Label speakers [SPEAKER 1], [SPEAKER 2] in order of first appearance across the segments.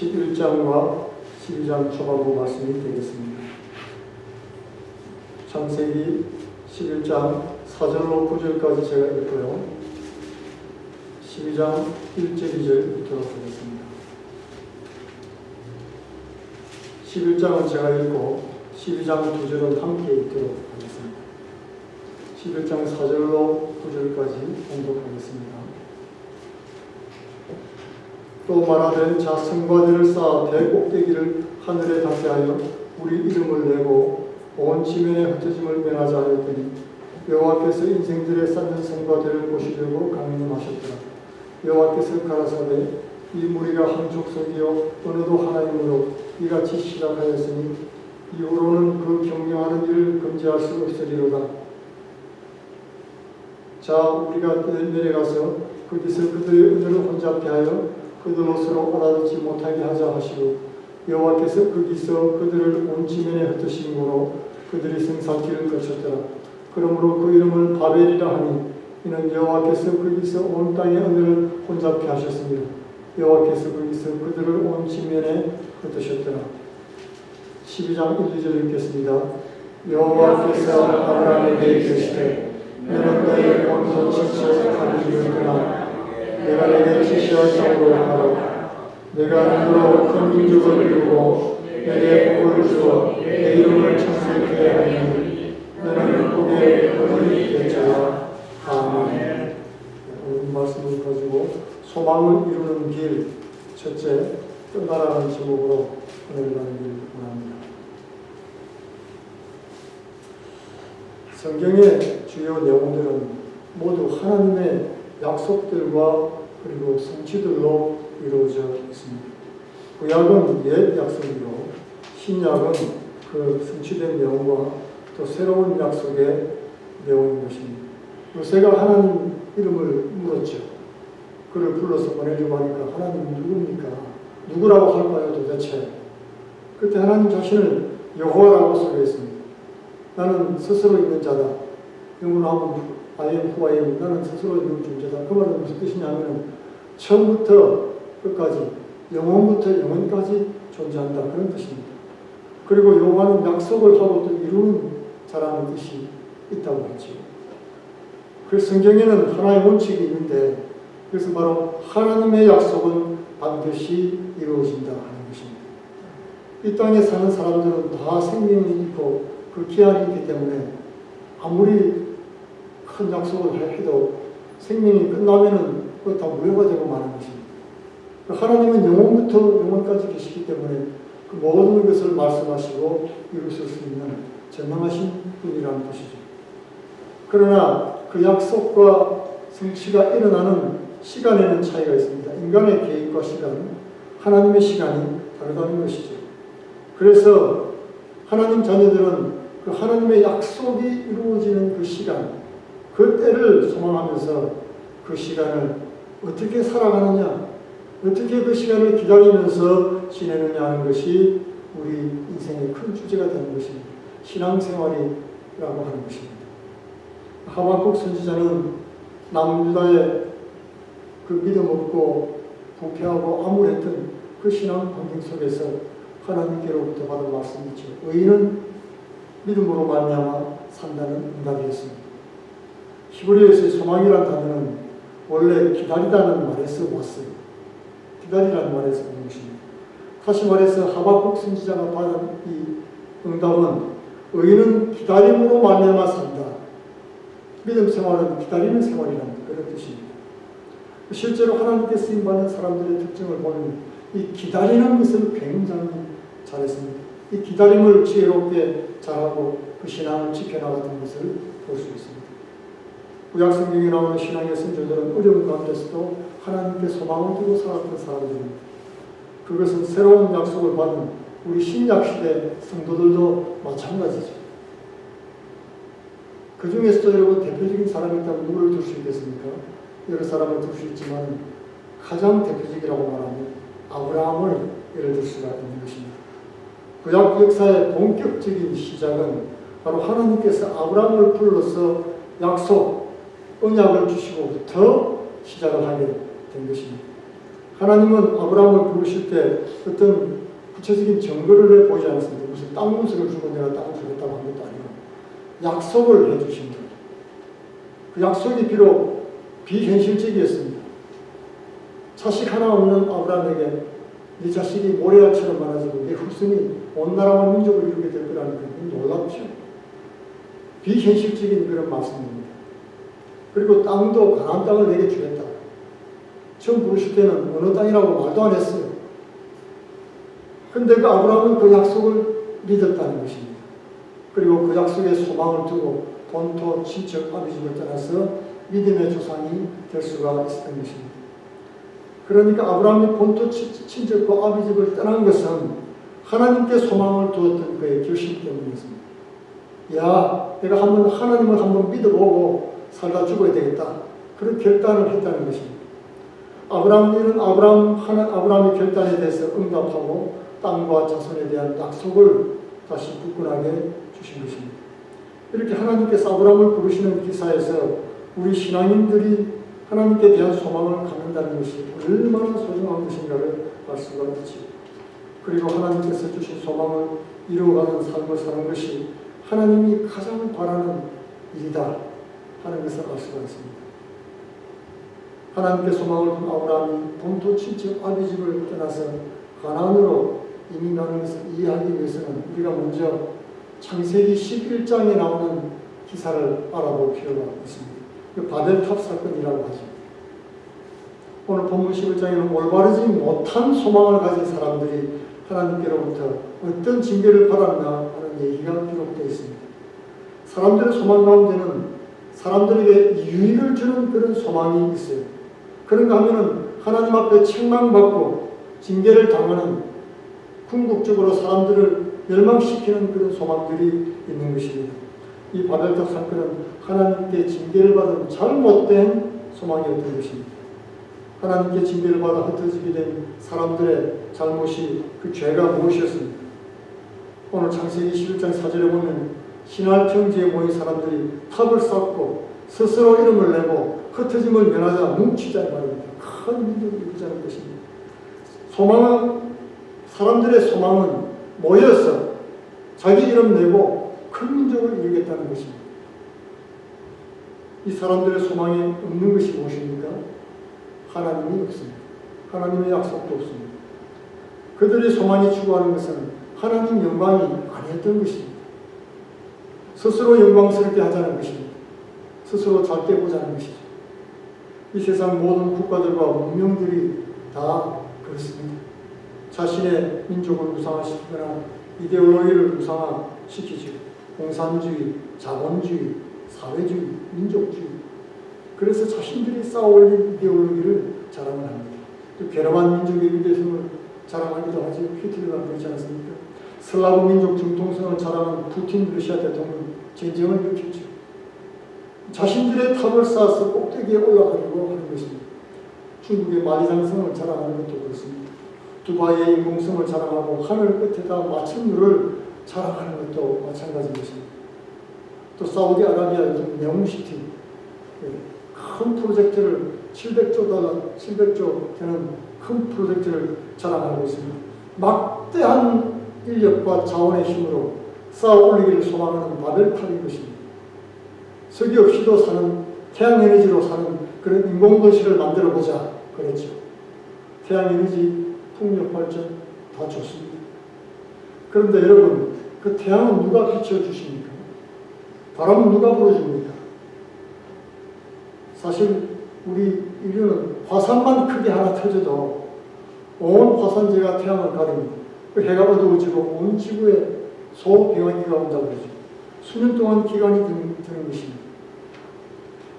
[SPEAKER 1] 11장과 12장 초반부 말씀이 되겠습니다. 창세기 11장 4절로 9절까지 제가 읽고요. 12장 1절 2절 읽도록 하겠습니다. 11장은 제가 읽고 12장 2절은 함께 읽도록 하겠습니다. 11장 4절로 9절까지 공독하겠습니다. 또 말하되 자 성과들을 쌓아 대꼭대기를 하늘에 닿게 하여 우리 이름을 내고 온 지면에 흩어짐을 면하자 하였더니 여호와께서 인생들의 쌓는 성과들을 보시려고 강림하셨더라. 여호와께서 가라사대 이 무리가 한 족속이요 어느도 하나님으로 이같이 시작하였으니 이후로는 그 경영하는 일을 금지할 수 없으리로다. 자 우리가 내려가서 거기서 그들의 은혜를 혼잡게 하여 그들로 서로 알아듣지 못하게 하자 하시고 여호와께서 거기서 그들을 온 지면에 흩으심으로 그들이 생살길을 거쳤더라. 그러므로 그 이름을 바벨이라 하니 이는 여호와께서 거기서 온 땅의 은혜를 혼잡게 하셨습니다. 여호와께서 거기서 그들을 온 지면에 흩으셨더라. 12장 1, 2절 읽겠습니다. 여호와께서 아브라함에게 이르시되 너는 너의 본토 지체에 가는 길을 떠나 내가 내게 정도로 하라. 내가 너로 큰 민족을 이루고 내게 복을 주어 내 이름을 창세케 하니 너는 복의 근원이 되자. 아멘. 오늘 말씀을 가지고 소망을 이루는 길 첫째 떠나라는 제목으로 은혜를 나누길 원합니다. 성경의 주요 내용들은 모두 하나님의 약속들과 그리고 성취들로 이루어져 있습니다. 구약은 옛 약속이고 신약은 그 성취된 내용과 또 새로운 약속의 내용인 것입니다. 요새가 하나님 이름을 물었죠. 그를 불러서 보내려고 하니까 하나님 누굽니까? 누구라고 할까요 도대체? 그때 하나님 자신을 여호와라고 소개했습니다. 나는 스스로 있는 자다. 영문하면 I am who I am. 나는 스스로 있는 존재다. 그 말은 무슨 뜻이냐면 처음부터 끝까지 영원부터 영원까지 존재한다. 그런 뜻입니다. 그리고 여호와는 약속을 하고 또 이루는 자라는 뜻이 있다고 했죠. 그 성경에는 하나의 원칙이 있는데 그래서 바로 하나님의 약속은 반드시 이루어진다 하는 것입니다. 이 땅에 사는 사람들은 다 생명이 있고 그 기한이 있기 때문에 아무리 큰 약속을 해도 생명이 끝나면은 그다 무효가 되고 마는 것입니다. 하나님은 영원부터 영원까지 계시기 때문에 그 모든 것을 말씀하시고 이루실 수 있는 전능하신 분이라는 것이죠. 그러나 그 약속과 성취가 일어나는 시간에는 차이가 있습니다. 인간의 계획과 시간, 하나님의 시간이 다르다는 것이죠. 그래서 하나님 자녀들은 그 하나님의 약속이 이루어지는 그 시간, 그 때를 소망하면서 그 시간을 어떻게 살아가느냐, 어떻게 그 시간을 기다리면서 지내느냐 하는 것이 우리 인생의 큰 주제가 되는 것입니다. 신앙생활이라고 하는 것입니다. 하박국 선지자는 남유다의 그 믿음 없고 부패하고 암울했던 그 신앙 환경 속에서 하나님께로부터 받은 말씀이죠. 의인은 믿음으로 말미암아 산다는 응답이었습니다. 히브리어에서의 소망이라는 단어는 원래 기다리다는 말에서 왔어요. 기다리라는 말에서 온 것입니다. 다시 말해서 하박국 선지자가 받은 이 응답은 의인은 기다림으로 말미암아 산다. 믿음 생활은 기다리는 생활이라는 그런 뜻입니다. 실제로 하나님께 쓰임 받는 사람들의 특징을 보면 이 기다리는 것을 굉장히 잘했습니다. 이 기다림을 지혜롭게 잘하고 그 신앙을 지켜나가던 것을 볼 수 있습니다. 구약 성경에 나오는 신앙의 선조들은 어려운 가운데서도 하나님께 소망을 두고 살았던 사람들입니다. 그것은 새로운 약속을 받은 우리 신약 시대 성도들도 마찬가지죠. 그 중에서도 여러분 대표적인 사람이 있다면 누구를 들수 있겠습니까? 여러 사람을 들수 있지만 가장 대표적이라고 말하면 아브라함을 예를 들 수가 있는 것입니다. 구약 역사의 본격적인 시작은 바로 하나님께서 아브라함을 불러서 약속, 언약을 주시고부터 시작을 하게 된 것입니다. 하나님은 아브라함을 부르실 때 어떤 구체적인 증거를 보이지 않았습니다. 무슨 땅 문서를 주고 내가 땅을 주겠다고 한 것도 아니고 약속을 해주신 거예요. 그 약속이 비록 비현실적이었습니다. 자식 하나 없는 아브라함에게 네 자식이 모래알처럼 많아지고 네 후손이 온 나라와 민족을 이루게 될 거라는 건 놀랍죠. 비현실적인 그런 말씀입니다. 그리고 땅도 가나안 땅을 내게 주겠다. 처음 부르실 때는 어느 땅이라고 말도 안 했어요. 근데 그 아브라함은 그 약속을 믿었다는 것입니다. 그리고 그 약속에 소망을 두고 본토, 친척, 아비집을 떠나서 믿음의 조상이 될 수가 있었던 것입니다. 그러니까 아브라함이 본토, 친- 친척과 아비집을 떠난 것은 하나님께 소망을 두었던 그의 결심 때문이었습니다. 야, 내가 한번 하나님을 한번 믿어보고 살다 죽어야 되겠다. 그런 결단을 했다는 것입니다. 아브라함은 이런 아브라함, 하나, 아브라함의 결단에 대해서 응답하고 땅과 자손에 대한 약속을 다시 굳건하게 주신 것입니다. 이렇게 하나님께서 아브라함을 부르시는 기사에서 우리 신앙인들이 하나님께 대한 소망을 갖는다는 것이 얼마나 소중한 것인가를 알 수가 있지. 그리고 하나님께서 주신 소망을 이루어가는 삶을 사는 것이 하나님이 가장 바라는 일이다 수가 있습니다. 하나님께 소망을 둔 아브라함이 본토 친척 아비 집을 떠나서 가나안으로 이민가는 것을 이해하기 위해서는 우리가 먼저 창세기 11장에 나오는 기사를 알아볼 필요가 있습니다. 그 바벨탑 사건이라고 하죠. 오늘 본문 11장에는 올바르지 못한 소망을 가진 사람들이 하나님께로부터 어떤 징계를 받았나 하는 얘기가 기록되어 있습니다. 사람들의 소망 가운데는 사람들에게 유익을 주는 그런 소망이 있어요. 그런가 하면은 하나님 앞에 책망받고 징계를 당하는 궁극적으로 사람들을 멸망시키는 그런 소망들이 있는 것입니다. 이 바벨탑 사건은 하나님께 징계를 받은 잘못된 소망이었던 것입니다. 하나님께 징계를 받아 흩어지게 된 사람들의 잘못이 그 죄가 무엇이었습니까? 오늘 창세기 11장 4절에 보면 신할 평지에 모인 사람들이 탑을 쌓고 스스로 이름을 내고 흩어짐을 면하자 뭉치자 말입니다. 큰 민족이 이루자는 것입니다. 소망은 사람들의 소망은 모여서 자기 이름 내고 큰 민족을 이루겠다는 것입니다. 이 사람들의 소망에 없는 것이 무엇입니까? 하나님이 없습니다. 하나님의 약속도 없습니다. 그들의 소망이 추구하는 것은 하나님 영광이 아니었던 것입니다. 스스로 영광스럽게 하자는 것입니다. 스스로 잘게 보자는 것이죠. 이 세상 모든 국가들과 문명들이 다 그렇습니다. 자신의 민족을 우상화시키거나 이데올로기를 우상화시키죠. 공산주의, 자본주의, 사회주의, 민족주의. 그래서 자신들이 쌓아올린 이데올로기를 자랑을 합니다. 또 괴로운 민족의 위대성을 자랑하기도 하죠. 히틀러가 그렇지 않습니까? 슬라브 민족 정통성을 자랑하는 푸틴 러시아 대통령 전쟁을 일으켰죠. 자신들의 탑을 쌓아서 꼭대기에 올라가려고 하는 것입니다. 중국의 만리장성을 자랑하는 것도 그렇습니다. 두바이의 인공성을 자랑하고 하늘 끝에다 마천루를 자랑하는 것도 마찬가지인 것입니다. 또 사우디아라비아 요즘 네옴시티 큰 프로젝트를 700조 달러, 700조 되는 큰 프로젝트를 자랑하고 있습니다. 막대한 인력과 자원의 힘으로 쌓아 올리기를 소망하는 바벨탑인 것입니다. 석유 없이도 사는 태양에너지로 사는 그런 인공도시를 만들어 보자 그랬죠. 태양에너지, 풍력발전 다 좋습니다. 그런데 여러분 그 태양은 누가 비춰주십니까? 바람은 누가 불어줍니까? 사실 우리 인류는 화산만 크게 하나 터져도 온 화산재가 태양을 가립니다. 그 해가 어두워지고 온 지구에 소병원기가 온다고 그러죠. 수년 동안 기간이 드는 것입니다.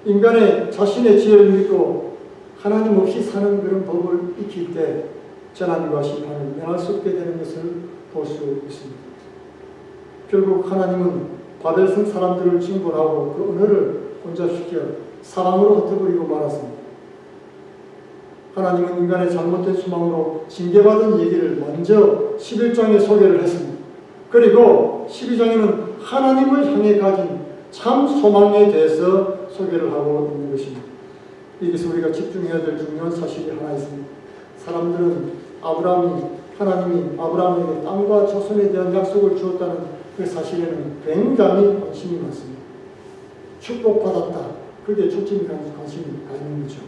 [SPEAKER 1] 인간의 자신의 지혜를 믿고 하나님 없이 사는 그런 법을 익힐 때 재난과 심판을 면할 수 없게 되는 것을 볼 수 있습니다. 결국 하나님은 바벨성 사람들을 징벌하고 그 언어를 혼잡시켜 사랑으로 흩어버리고 말았습니다. 하나님은 인간의 잘못된 수망으로 징계받은 얘기를 먼저 11장에 소개를 했습니다. 그리고 12장에는 하나님을 향해 가진 참 소망에 대해서 소개를 하고 있는 것입니다. 여기서 우리가 집중해야 될 중요한 사실이 하나 있습니다. 사람들은 아브라함이 하나님이 아브라함에게 땅과 자손에 대한 약속을 주었다는 그 사실에는 굉장히 관심이 많습니다. 축복받았다. 그게 초점이 관- 관심이 가 있는 거죠.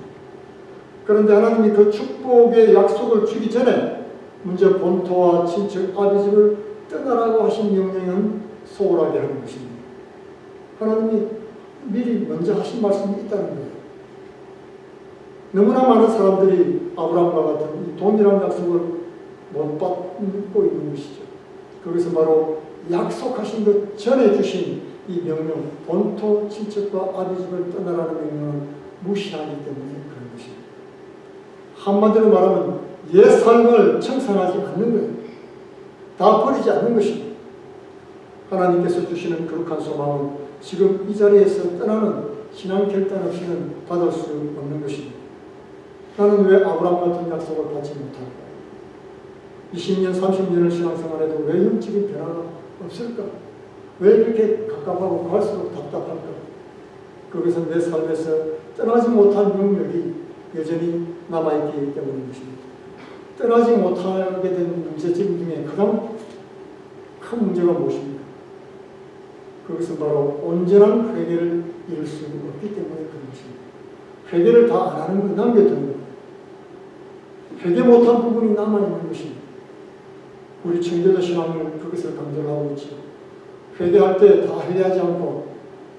[SPEAKER 1] 그런데 하나님이 그 축복의 약속을 주기 전에 먼저 본토와 친척 아비집을 떠나라고 하신 명령은 소홀하게 하는 것입니다. 하나님이 미리 먼저 하신 말씀이 있다는 거예요. 너무나 많은 사람들이 아브라함과 같은 이 동일한 약속을 못 받고 있는 것이죠. 그것은 바로 약속하신 것 전에 주신 이 명령, 본토 친척과 아비집을 떠나라는 명령을 무시하기 때문에 그런 것입니다. 한마디로 말하면 옛 삶을 청산하지 않는 거예요. 다 버리지 않는 것입니다. 하나님께서 주시는 거룩한 소망은 지금 이 자리에서 떠나는 신앙 결단 없이는 받을 수 없는 것입니다. 나는 왜 아브라함 같은 약속을 받지 못할까? 20년, 30년을 신앙생활해도 왜 영적인 변화가 없을까? 왜 이렇게 갑갑하고 갈수록 답답할까? 그것은 내 삶에서 떠나지 못한 영역이 여전히 남아있기 때문인 것입니다. 떠나지 못하게 된 문제점 중에 가장 큰 문제가 무엇입니까? 그것은 바로 온전한 회개를 이룰 수 없기 때문에 그런 것입니다. 회개를 다 안 하는 것, 남겨두는 것. 회개 못한 부분이 남아있는 것입니다. 우리 청교도 신앙은 그것을 강조하고 있죠. 회개할 때 다 회개하지 않고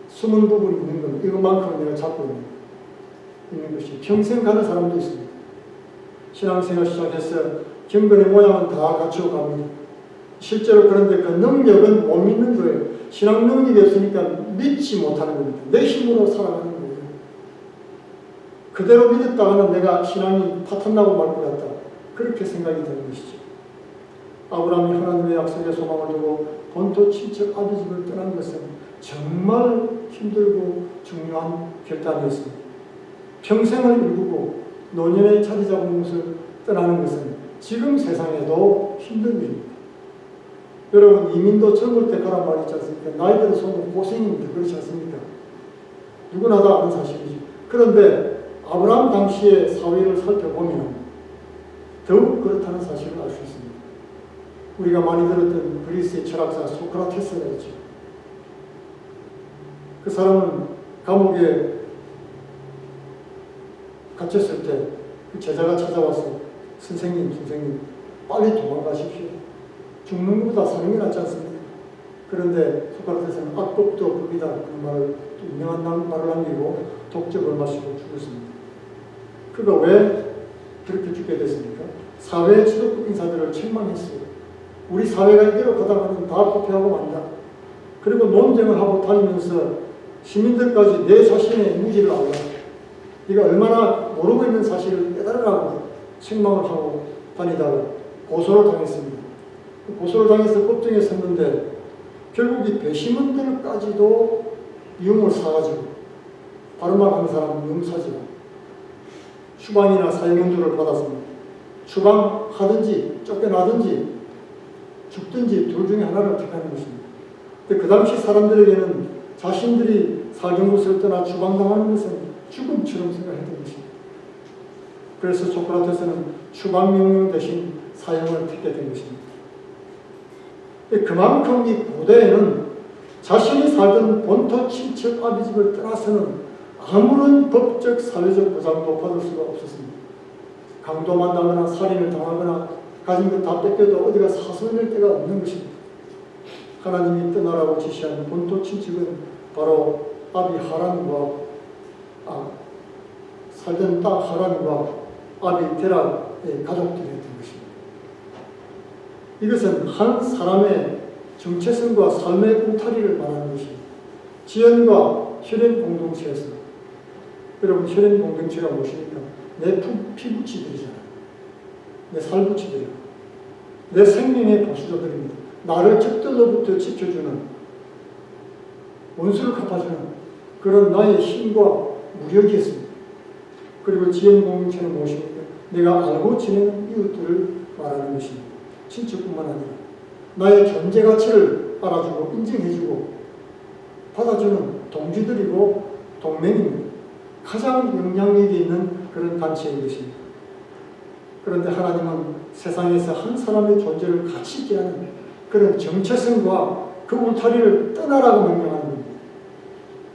[SPEAKER 1] 숨은 부분이 있는 것, 이것만큼 내가 잡고 있는, 있는 것이 평생 가는 사람도 있습니다. 신앙생활 시작해서 경건의 모양은 다 갖추어 갑니다. 실제로 그런데 그 능력은 못 믿는 거예요. 신앙 능력이 없으니까 믿지 못하는 겁니다. 내 힘으로 살아가는 거예요. 그대로 믿었다가는 내가 신앙이 파탄나고 말 것 같다. 그렇게 생각이 되는 것이죠. 아브라함이 하나님의 약속에 소망을 두고 본토 친척 아비집을 떠난 것은 정말 힘들고 중요한 결단이었습니다. 평생을 일구고 노년에 자리 잡은 곳을 떠나는 것은 지금 세상에도 힘든 일입니다. 여러분 이민도 젊을 때 가란 말이 있지 않습니까? 나이 들어서 고생입니다. 그렇지 않습니까? 누구나 다 아는 사실이죠. 그런데 아브라함 당시의 사회를 살펴보면 더욱 그렇다는 사실을 알 수 있습니다. 우리가 많이 들었던 그리스의 철학자 소크라테스가 있죠. 그 사람은 감옥에 갇혔을 때그 제자가 찾아와서 선생님, 선생님, 빨리 도망가십시오. 죽는 것보다 사는 게 낫지 않습니까? 그런데 소크라테스는 악법도 법이다. 그 말을 유명한 남- 말을 남기고 독적을 마시고 죽었습니다. 그가 왜 그렇게 죽게 됐습니까? 사회 지도급 인사들을 책망했어요. 우리 사회가 이대로 가다가는 다 부패하고 만다. 그리고 논쟁을 하고 다니면서 시민들까지 내 자신의 무지를 알라. 네가 얼마나 모르고 있는 사실을 깨달으라고 책망을 하고 다니다가 고소를 당했습니다. 그 고소를 당해서 법정에 섰는데 결국 이 배심원들까지도 미움을 사가지고 바른말 하는 사람은 용사지고 추방이나 사형연두를 받았습니다. 추방하든지 쫓겨나든지 죽든지 둘 중에 하나를 택하는 것입니다. 그 당시 사람들에게는 자신들이 사경곳을 떠나 추방당하는 것은 죽음처럼 생각했던 것입니다. 그래서 소크라테스는 추방 명령 대신 사형을 택게 된 것입니다. 그만큼 이 고대에는 자신이 살던 본토 친척 아비집을 떠나서는 아무런 법적 사회적 보장도 받을 수가 없었습니다. 강도 만 나거나 살인을 당하거나 가진 것 다 뺏겨도 어디가 사소할 데가 없는 것입니다. 하나님이 떠나라고 지시한 본토 친척은 바로 아비 하란과 아, 살던 땅 하란과 아비 데라의 가족들이었던 것입니다. 이것은 한 사람의 정체성과 삶의 울타리를 말하는 것입니다. 지연과 혈연 공동체에서 여러분 혈연 공동체가 무엇입니까? 내 피- 피부치들이잖아요. 내 살부치들이고 내 생명의 보수자들입니다. 나를 적들로부터 지켜주는 원수를 갚아주는 그런 나의 힘과 무력이었습니다. 그리고 지연 공동체는 무엇입니까? 내가 알고 지내는 이웃들을 말하는 것입니다. 친척뿐만 아니라 나의 존재 가치를 알아주고 인정해주고 받아주는 동지들이고 동맹입니다. 가장 영향력이 있는 그런 단체인 것입니다. 그런데 하나님은 세상에서 한 사람의 존재를 가치 있게 하는 그런 정체성과 그 울타리를 떠나라고 명령하는 겁니다.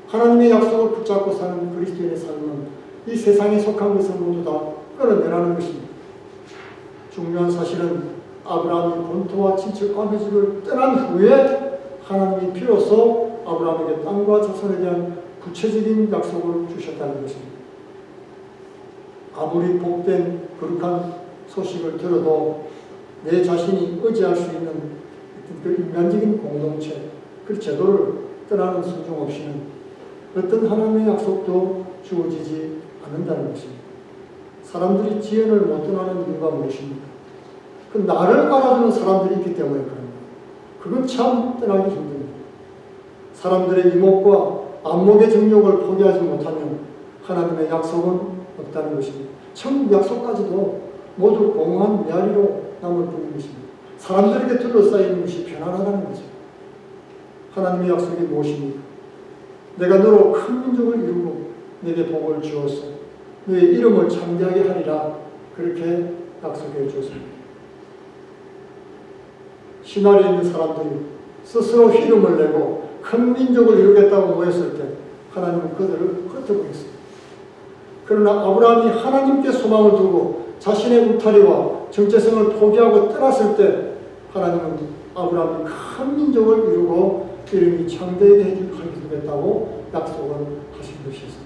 [SPEAKER 1] 하나님의 약속을 붙잡고 사는 그리스도인의 삶은 이 세상에 속한 것을 모두 다 끌어내라는 것입니다. 중요한 사실은 아브라함이 본토와 친척 집을 떠난 후에 하나님이 비로소 아브라함에게 땅과 자손에 대한 구체적인 약속을 주셨다는 것입니다. 아무리 복된 거룩한 소식을 들어도 내 자신이 의지할 수 있는 그 인간적인 공동체, 그 제도를 떠나는 순종 없이는 어떤 하나님의 약속도 주어지지 않는다는 것입니다. 사람들이 지연을 못 떠나는 이유가 무엇입니까? 그 나를 알아주는 사람들이 있기 때문에 그런 거예요. 그건 참 떠나기 힘듭니다. 사람들의 이목과 안목의 정욕을 포기하지 못하면 하나님의 약속은 없다는 것입니다. 천국 약속까지도 모두 공허한 메아리로 남을 뿐인 것입니다. 사람들에게 둘러싸이는 것이 편안하다는 거죠. 하나님의 약속이 무엇입니까? 내가 너로 큰 민족을 이루고 내게 복을 주어서 너의 이름을 창대하게 하리라 그렇게 약속해 주었습니다. 신화에 있는 사람들이 스스로 희름을 내고 큰 민족을 이루겠다고 모였을 때 하나님은 그들을 흩어버렸습니다. 그러나 아브라함이 하나님께 소망을 두고 자신의 울타리와 정체성을 포기하고 떠났을 때 하나님은 아브라함이 큰 민족을 이루고 이름이 창대하게 해주겠다고 약속을 하신 것이었습니다.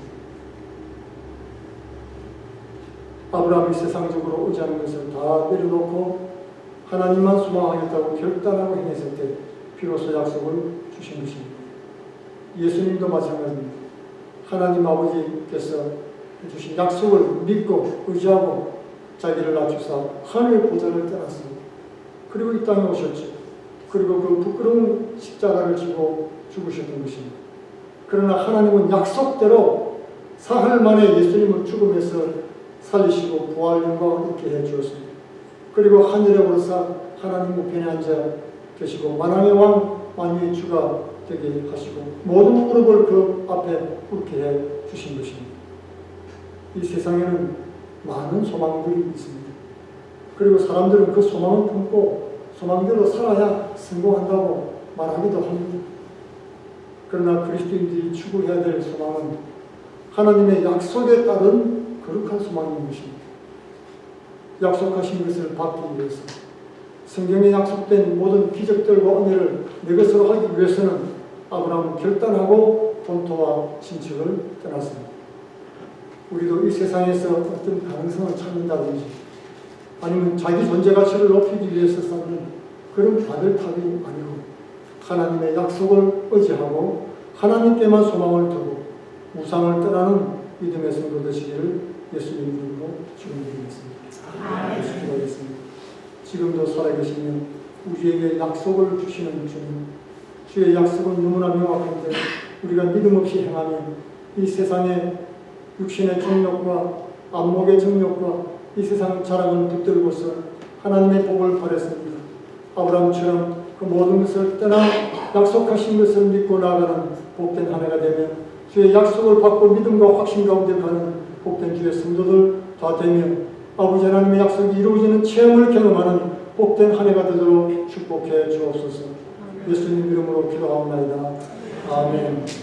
[SPEAKER 1] 아브라함이 세상적으로 의지하는 것을 다 내려놓고 하나님만 소망하겠다고 결단하고 행했을 때 비로소 약속을 주신 것입니다. 예수님도 마찬가지입니다. 하나님 아버지께서 주신 약속을 믿고 의지하고 자기를 낮추사 하늘 보좌를 떠났습니다. 그리고 이 땅에 오셨죠. 그리고 그 부끄러운 십자가를 지고 죽으셨던 것입니다. 그러나 하나님은 약속대로 사흘 만에 예수님을 죽음에서 살리시고 부활 영광을 있게 해 주었습니다. 그리고 하늘에 오르사 하나님 우편에 앉아 계시고 만왕의 왕 만유의 주가 되게 하시고 모든 무릎을 그 앞에 꿇게 해 주신 것입니다. 이 세상에는 많은 소망들이 있습니다. 그리고 사람들은 그 소망을 품고 소망대로 살아야 성공한다고 말하기도 합니다. 그러나 그리스도인들이 추구해야 될 소망은 하나님의 약속에 따른 거룩한 소망인 것입니다. 약속하신 것을 받기 위해서 성경에 약속된 모든 기적들과 은혜를 내 것으로 하기 위해서는 아브라함은 결단하고 본토와 친척을 떠났습니다. 우리도 이 세상에서 어떤 가능성을 찾는다든지 아니면 자기 존재 가치를 높이기 위해서 쌓는 그런 바늘탑이 아니고 하나님의 약속을 의지하고 하나님께만 소망을 두고 우상을 떠나는 믿음의 성도 되시기를 예수님 이름으로 축원드리겠습니다. 기도하겠습니다. 지금도 살아계시면 우리에게 약속을 주시는 주님 주의 약속은 너무나 명확한데 우리가 믿음 없이 행하면 이 세상에 육신의 정욕과 안목의 정욕과 이 세상 자랑을 붙들고서 하나님의 복을 바랬습니다. 아브라함처럼 그 모든 것을 떠나 약속하신 것을 믿고 나아가는 복된 한 해가 되면 주의 약속을 받고 믿음과 확신 가운데 가는 복된 주의 성도들 다 되면 아버지 하나님의 약속이 이루어지는 체험을 경험하는 복된 한 해가 되도록 축복해 주옵소서. 예수님 이름으로 기도합니다. 아멘.